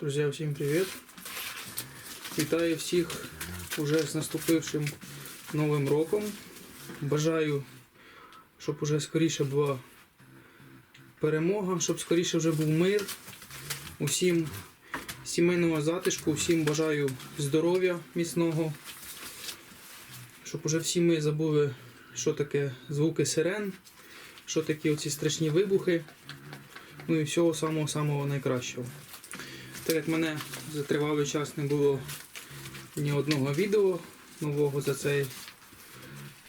Друзі, всім привіт! Вітаю всіх уже з наступившим Новим роком. Бажаю, щоб уже скоріше була перемога, щоб скоріше вже був мир. Усім сімейного затишку, всім бажаю здоров'я міцного, щоб уже всі ми забули, що таке звуки сирен, що такі оці страшні вибухи. Ну і всього самого-самого найкращого. Як мене за тривалий час не було ні одного відео нового за цей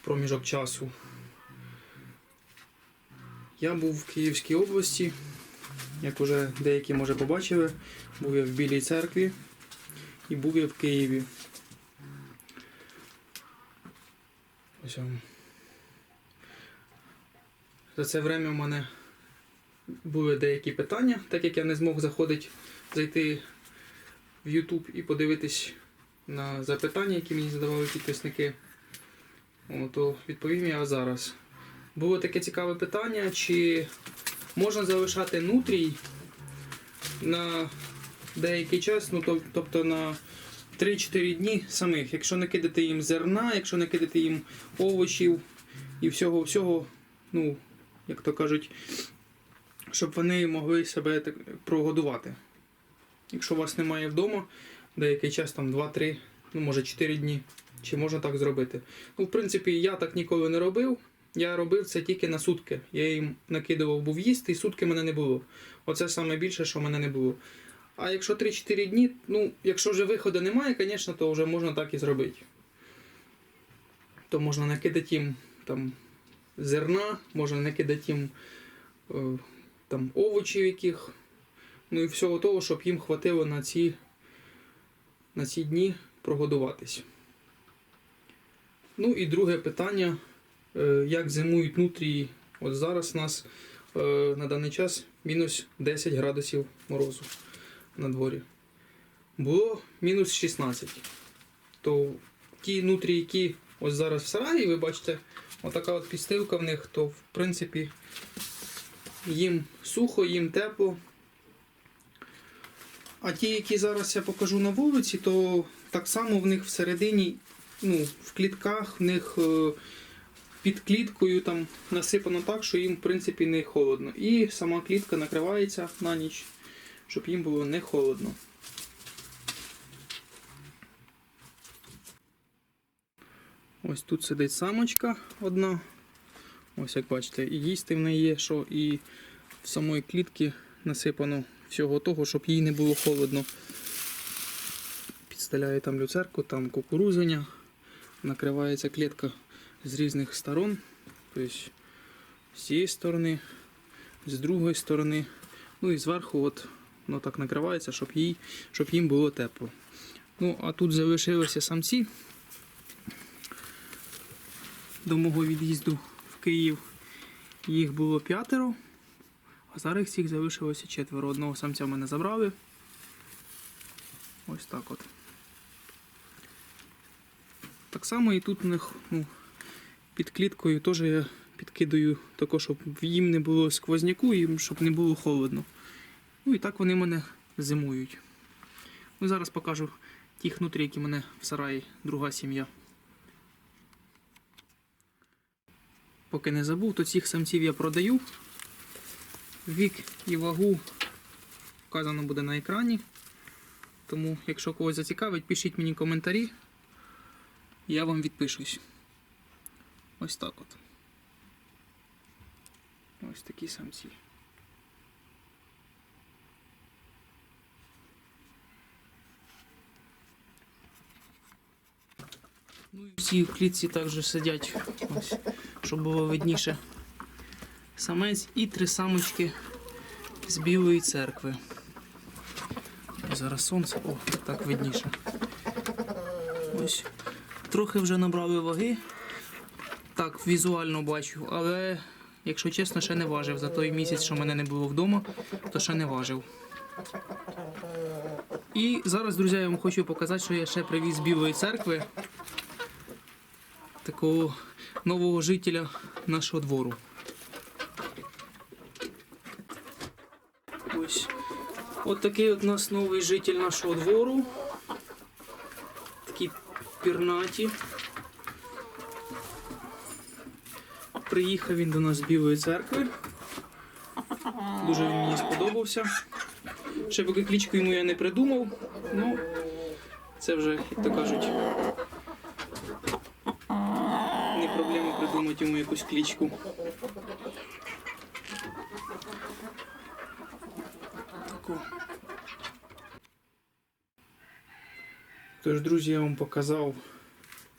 проміжок часу. Я був в Київській області, як вже деякі може побачили, був я в Білій церкві і був я в Києві. Ось. За це время в мене були деякі питання, так як я не змог заходити, зайти в YouTube і подивитись на запитання, які мені задавали підписники. То відповім я зараз. Було таке цікаве питання, чи можна залишати нутрій на деякий час, ну тобто на 3-4 дні самих, якщо не кидати їм зерна, якщо не кидати їм овочів і всього-всього, ну, як то кажуть, щоб вони могли себе так прогодувати. Якщо вас немає вдома, деякий час, там 2-3, ну може 4 дні, чи можна так зробити. Ну, в принципі, я так ніколи не робив. Я робив це тільки на сутки. Я їм накидував був їсти, і сутки мене не було. Оце саме більше, що мене не було. А якщо 3-4 дні, ну, якщо вже виходу немає, звісно, то вже можна так і зробити. То можна накидати їм там зерна, можна накидати їм е, там овочів яких, ну і всього того, щоб їм хватило на ці, на ці дні прогодуватись. Ну і друге питання, е, як зимують нутрії. От зараз у нас е, на даний час мінус 10 градусів морозу на дворі. Було мінус 16. То ті нутрії, які ось зараз в сараї, ви бачите, отака от підстилка в них, то в принципі їм сухо, їм тепло. А ті, які зараз я покажу на вулиці, то так само в них всередині, ну, в клітках, в них е, під кліткою там насипано так, що їм в принципі не холодно. І сама клітка накривається на ніч, щоб їм було не холодно. Ось тут сидить самочка одна. Ось як бачите, і їсти в неї є, що і в самої клітки насипано всього того, щоб їй не було холодно. Підстеляє там люцерку, там кукурузення, накривається клітка з різних сторон. Тобто з цієї сторони, з другої сторони. Ну і зверху от, воно так накривається, щоб, їй, щоб їм було тепло. Ну, а тут залишилися самці до мого від'їзду в Київ. Їх було п'ятеро, їх всіх залишилося четверо. Одного самця мене забрали. Ось так от. Так само і тут у них ну, під кліткою теж я підкидаю тако, щоб їм не було сквозняку, і щоб не було холодно. Ну і так вони мене зимують. Ну, зараз покажу тих нутрій, які мене в сараї, друга сім'я. Поки не забув, то цих самців я продаю. Вік і вагу вказано буде на екрані. Тому, якщо когось зацікавить, пишіть мені коментарі. Я вам відпишусь. Ось так от. Ось такі самці. Ну і всі в клітці також сидять, ось, щоб було видніше. Самець і три самочки з білої церкви. Зараз сонце, о, так видніше. Ось. Трохи вже набрали ваги. Так, візуально бачу, але, якщо чесно, ще не важив. За той місяць, що мене не було вдома, то ще не важив. І зараз, друзі, я вам хочу показати, що я ще привіз з білої церкви такого нового жителя нашого двору. Ось От такий от нас новий житель нашого двору. Такі пірнаті. Приїхав він до нас з Білої церкви. Дуже він мені сподобався. Ще поки клічку йому я не придумав, ну це вже, як то кажуть, не проблема придумати йому якусь клічку. Таку. Тож, друзі, я вам показав,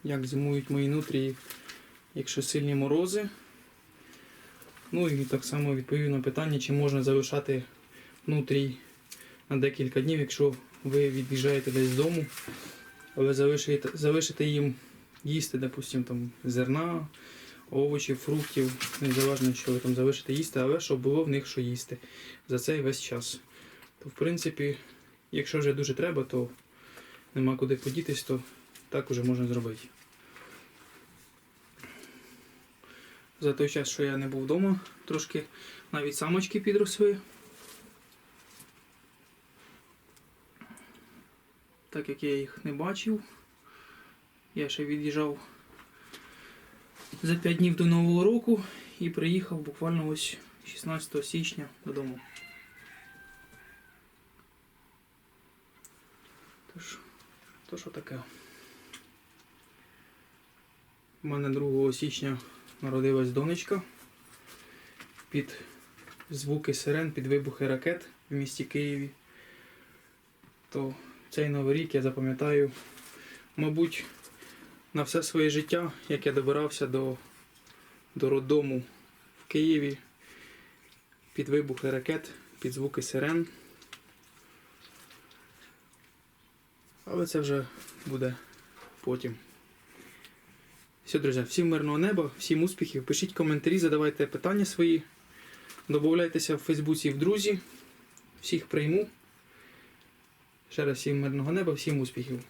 як зимують мої нутрії, якщо сильні морози. Ну і так само відповів на питання, чи можна залишати нутрій на декілька днів, якщо ви від'їжджаєте десь з дому, але залишите, залишите їм їсти, допустим, там зерна, овочів, фруктів, незалежно, що ви там залишите їсти, але щоб було в них що їсти за цей весь час. То, в принципі, якщо вже дуже треба, то нема куди подітись, то так уже можна зробити. За той час, що я не був вдома, трошки навіть самочки підросли. Так як я їх не бачив, я ще від'їжджав за 5 днів до Нового року і приїхав буквально ось 16 січня додому. Тож, то що таке? У мене 2 січня народилась донечка під звуки сирен, під вибухи ракет в місті Києві. То цей новий рік я запам'ятаю, мабуть, на все своє життя, як я добирався до, до роддому в Києві під вибухи ракет, під звуки сирен. Але це вже буде потім. Все, друзі, всім мирного неба, всім успіхів. Пишіть коментарі, задавайте питання свої. Добавляйтеся в Фейсбуці в друзі. Всіх прийму. Ще раз всім мирного неба, всім успіхів.